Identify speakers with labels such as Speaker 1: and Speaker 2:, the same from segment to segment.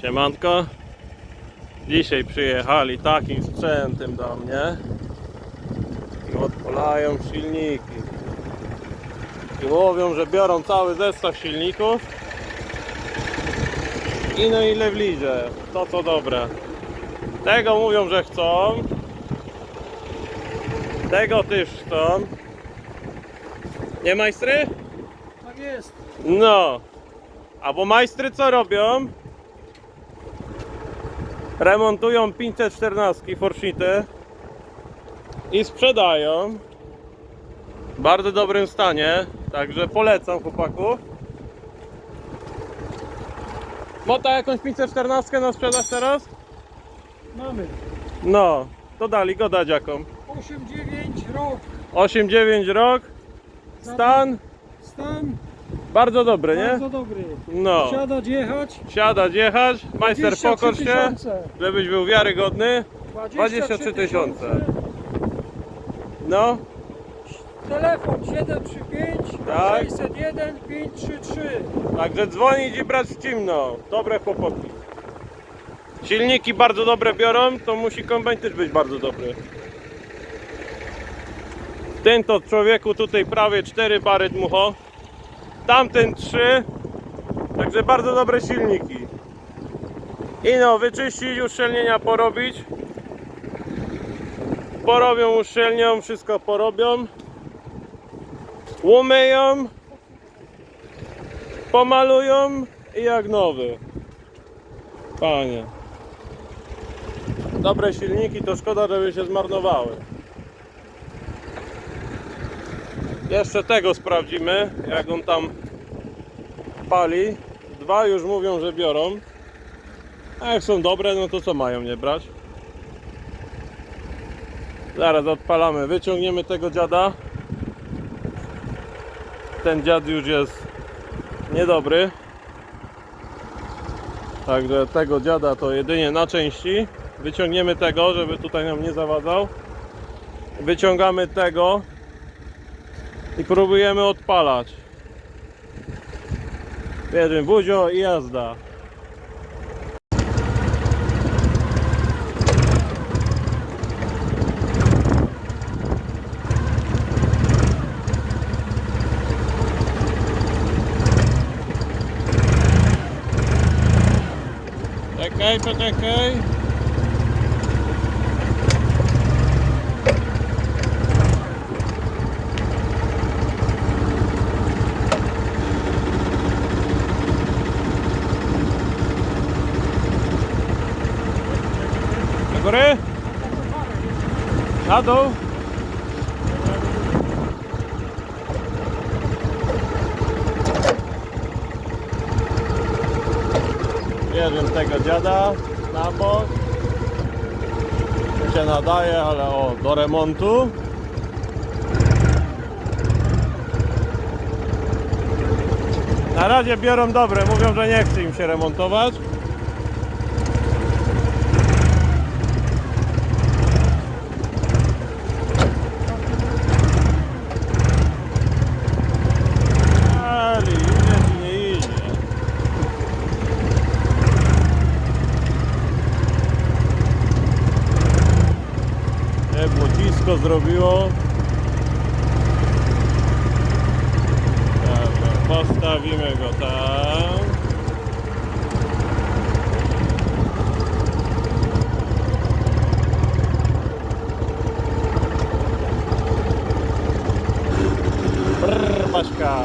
Speaker 1: Siemanko. Dzisiaj przyjechali takim sprzętem do mnie i odpalają silniki. I mówią, że biorą cały zestaw silników i na ile wliże. To co dobre. Tego mówią, że chcą. Tego też chcą. Nie majstry?
Speaker 2: Tak jest.
Speaker 1: No. A bo majstry co robią? Remontują 514 Forshity i sprzedają w bardzo dobrym stanie. Także polecam chłopaków. Mota jakąś 514 na sprzedaż teraz?
Speaker 2: Mamy.
Speaker 1: No, to dali go dać jaką.
Speaker 2: 8-9 rok.
Speaker 1: 8-9 rok. Stan
Speaker 2: Stan
Speaker 1: bardzo dobry, nie?
Speaker 2: bardzo dobry.
Speaker 1: No.
Speaker 2: Siadać, jechać.
Speaker 1: Siadać, jechać. Majster
Speaker 2: 23
Speaker 1: pokor się.
Speaker 2: tysiące.
Speaker 1: Żebyś był wiarygodny. 23 tysiące. No,
Speaker 2: Telefon 735
Speaker 1: Tak.
Speaker 2: 601 533.
Speaker 1: także dzwonić i brać w cimno. Dobre chłopaki. Silniki bardzo dobre biorą, to musi kombajn też być bardzo dobry. Ten to człowieku tutaj prawie 4 bary dmucho. Tamten 3. Także bardzo dobre silniki. I no, wyczyścić, uszczelnienia porobić. Porobią, uszczelnią, wszystko porobią. Umyją, pomalują i jak nowy. Panie. Dobre silniki to szkoda, żeby się zmarnowały. Jeszcze tego sprawdzimy, jak on tam pali. Dwa już mówią, że biorą. A jak są dobre, no to co mają nie brać? Zaraz odpalamy, wyciągniemy tego dziada. Ten dziad już jest niedobry. Także tego dziada to jedynie na części. Wyciągniemy tego, żeby tutaj nam nie zawadzał. Wyciągamy tego i próbujemy odpalać. Jeden buzio i jazda. Czekaj, poczekaj. Do góry? Na dół? Bierzemy tego dziada na bok. Tu się nadaje, ale o, do remontu. Na razie biorą dobre, mówią, że nie chce im się remontować. Ale idzie czy nie idzie? Nie, błocisko zrobiło. Dobra, postawimy go tam. Brrr, Baśka.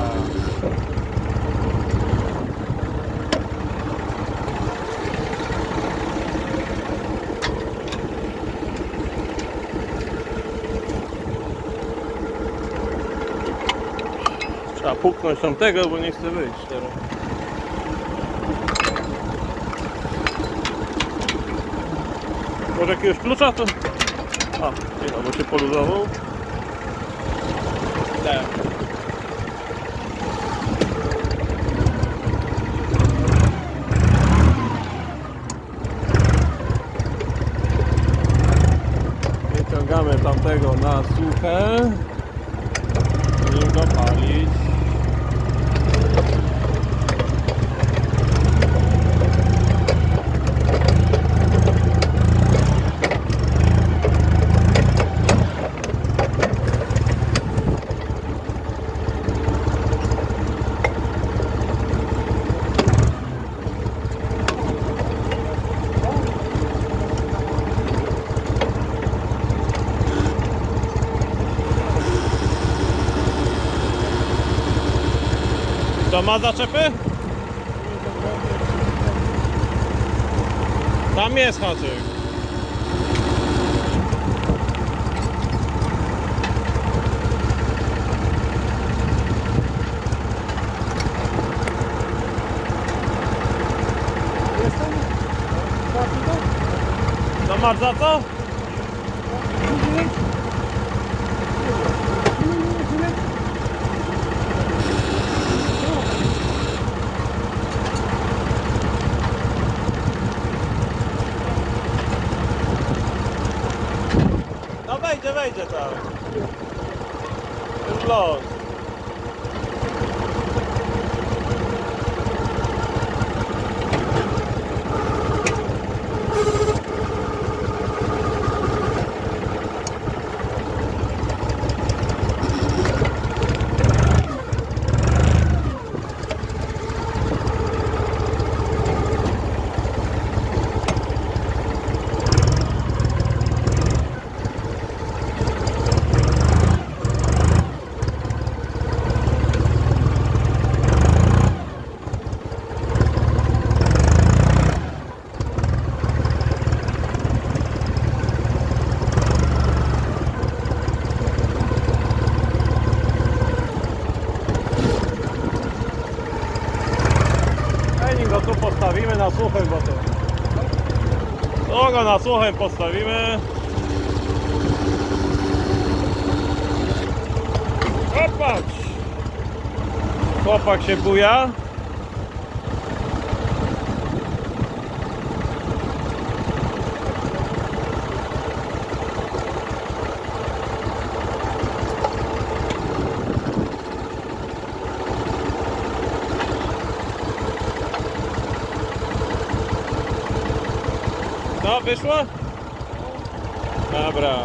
Speaker 1: Trzeba puknąć tamtego, bo nie chce wyjść teraz. Może jakiegoś klucza to... A, nie no, bo się poluzował. Wyciągamy tamtego na suche. Nim dopalić. Ma zaczepy? Tam jest haczyk.
Speaker 2: To?
Speaker 1: No masz za co? Wejdzie, tam. Już los. Fajnie go tu postawimy na suchym, bo to... Suchym postawimy. Popatrz! Chłopak się buja. Wyszło? Dobra.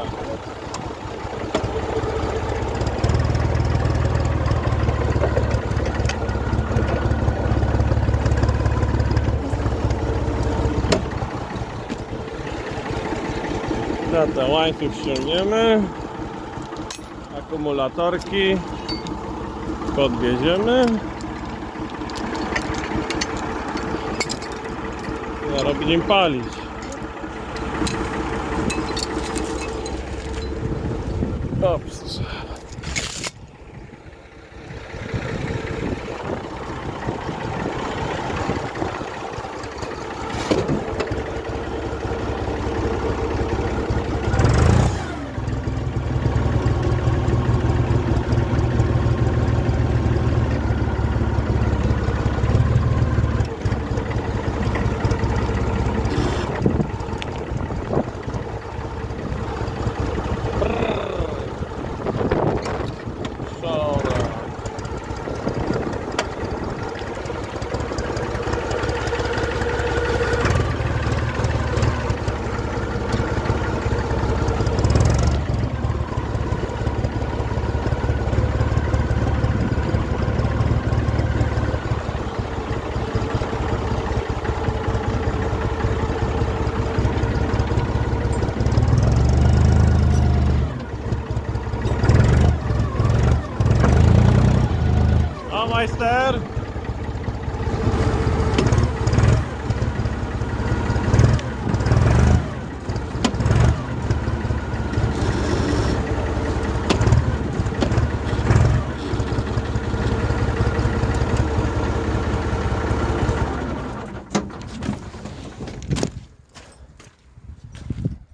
Speaker 1: Dobra, łańcuch ściągniemy. Akumulatorki podwieziemy. Zaraz nim palić.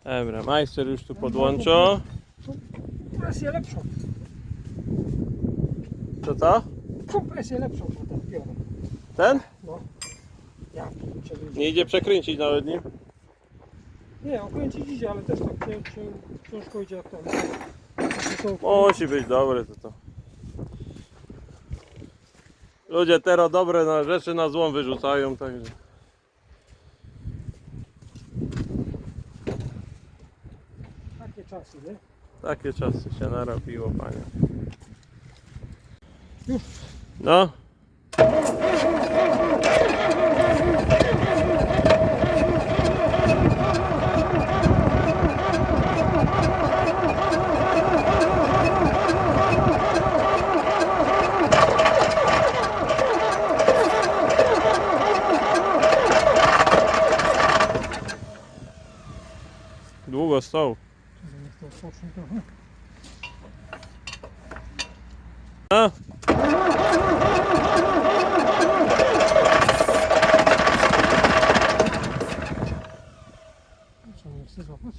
Speaker 1: Dobra, majster już tu podłączył.
Speaker 2: Presję lepszą.
Speaker 1: Co to?
Speaker 2: Kompresję lepszą ma ten piorun.
Speaker 1: Ten?
Speaker 2: No. Ja.
Speaker 1: Nie idzie przekręcić nawet nim.
Speaker 2: Nie, okręcić idzie, ale też tak cię, cię, ciężko idzie jak ten. To
Speaker 1: Musi być dobre to to. Ludzie teraz dobre na rzeczy na złom wyrzucają, także.
Speaker 2: Takie czasy, nie?
Speaker 1: Takie czasy się narobiło, panie.
Speaker 2: Już.
Speaker 1: No. długo stał.
Speaker 2: Czekaj, to odpocznie trochę. Złapać?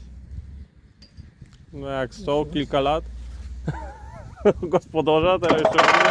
Speaker 1: No jak stał kilka lat. Gospodarza, teraz jeszcze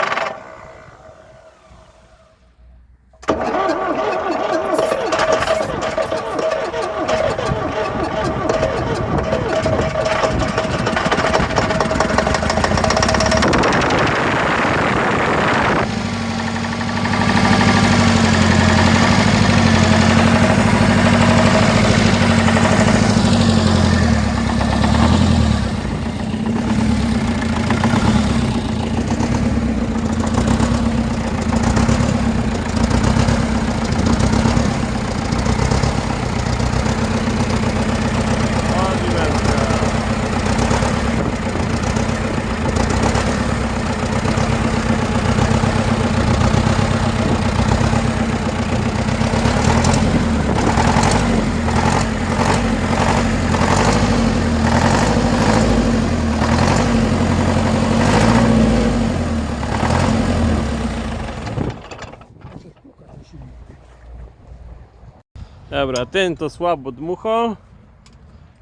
Speaker 1: Dobra, ten to słabo dmucho.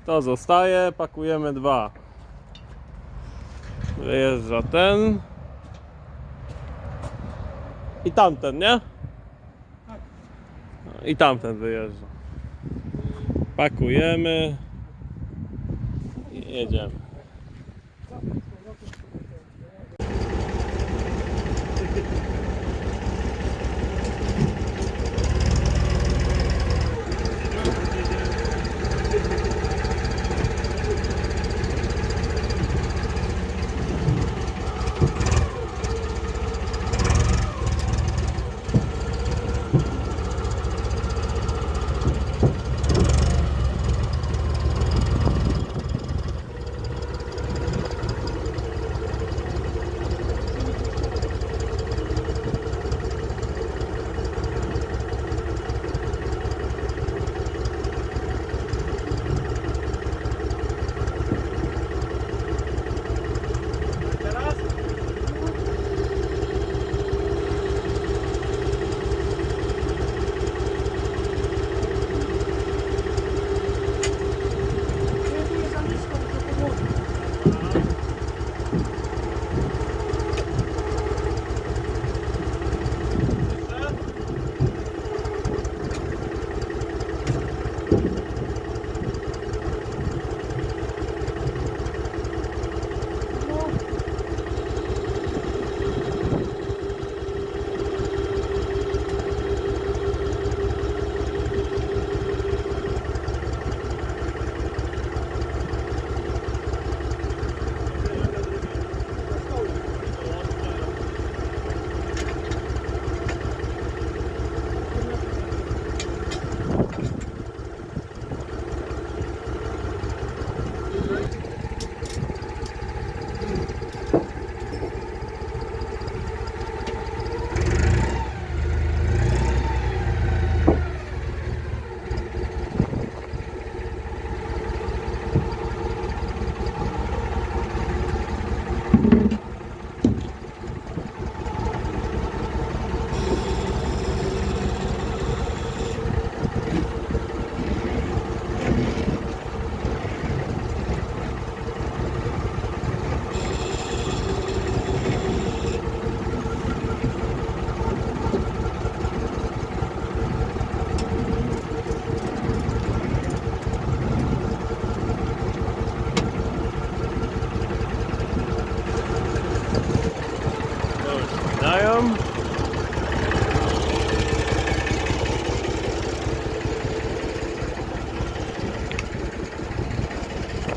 Speaker 1: To zostaje, pakujemy dwa. Wyjeżdża ten. I tamten, nie?
Speaker 2: Tak.
Speaker 1: I tamten wyjeżdża. Pakujemy. I jedziemy.
Speaker 2: Nie,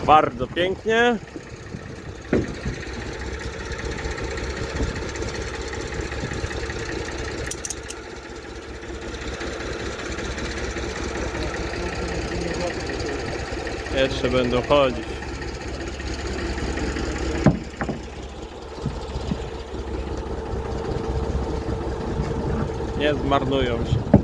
Speaker 1: Bardzo pięknie. Jeszcze będą chodzić. Nie zmarnują się.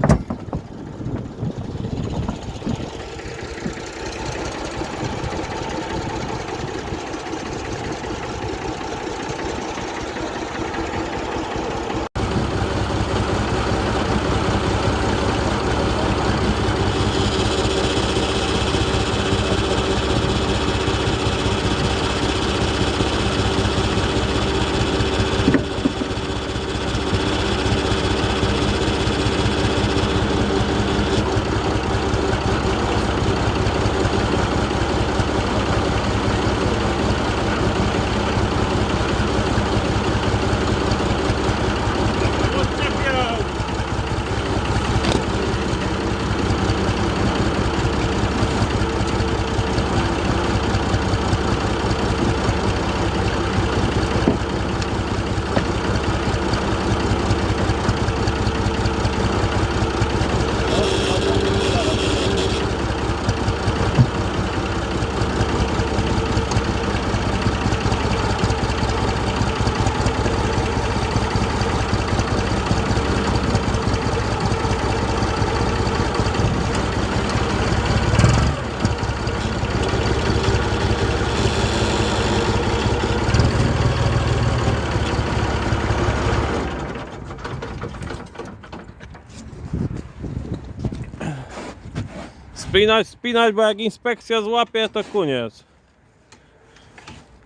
Speaker 1: Spinać, spinać, bo jak inspekcja złapie, to koniec.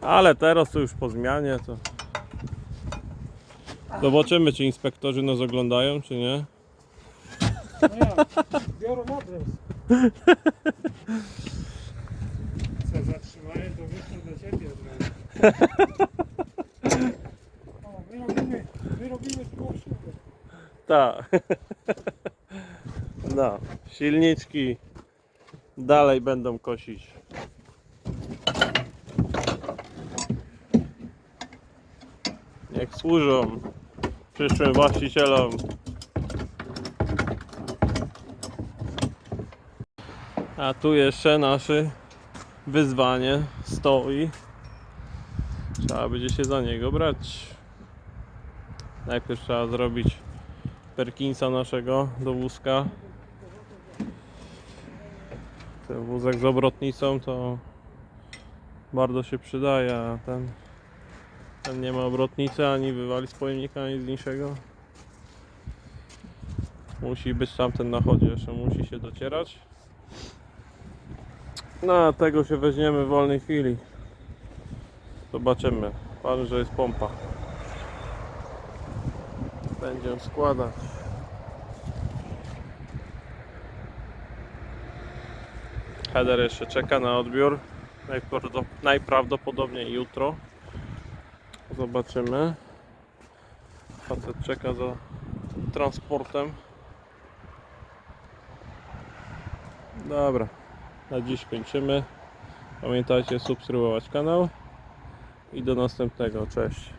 Speaker 1: Ale teraz to już po zmianie to. Zobaczymy, czy inspektorzy nas oglądają, czy nie.
Speaker 2: No ja, biorą adres.
Speaker 3: Co zatrzymają, to wyszło do ciebie od razu.
Speaker 2: O, my robimy, my robimy zgłoszenie.
Speaker 1: Tak. No, silniczki dalej będą kosić. Niech służą przyszłym właścicielom. A tu jeszcze nasze wyzwanie stoi. Trzeba będzie się za niego brać. Najpierw trzeba zrobić Perkinsa naszego do wózka. Ten wózek z obrotnicą to bardzo się przydaje, a ten, ten nie ma obrotnicy ani wywali z pojemnika, ani z niczego. Musi być tamten na chodzie, jeszcze musi się docierać. No, a tego się weźmiemy w wolnej chwili. Zobaczymy. Pan, że jest pompa. Będzie składać. Header jeszcze czeka na odbiór. Najprawdo- Najprawdopodobniej jutro. Zobaczymy. Facet czeka za transportem. Dobra. Na dziś kończymy. Pamiętajcie subskrybować kanał. I do następnego. Cześć.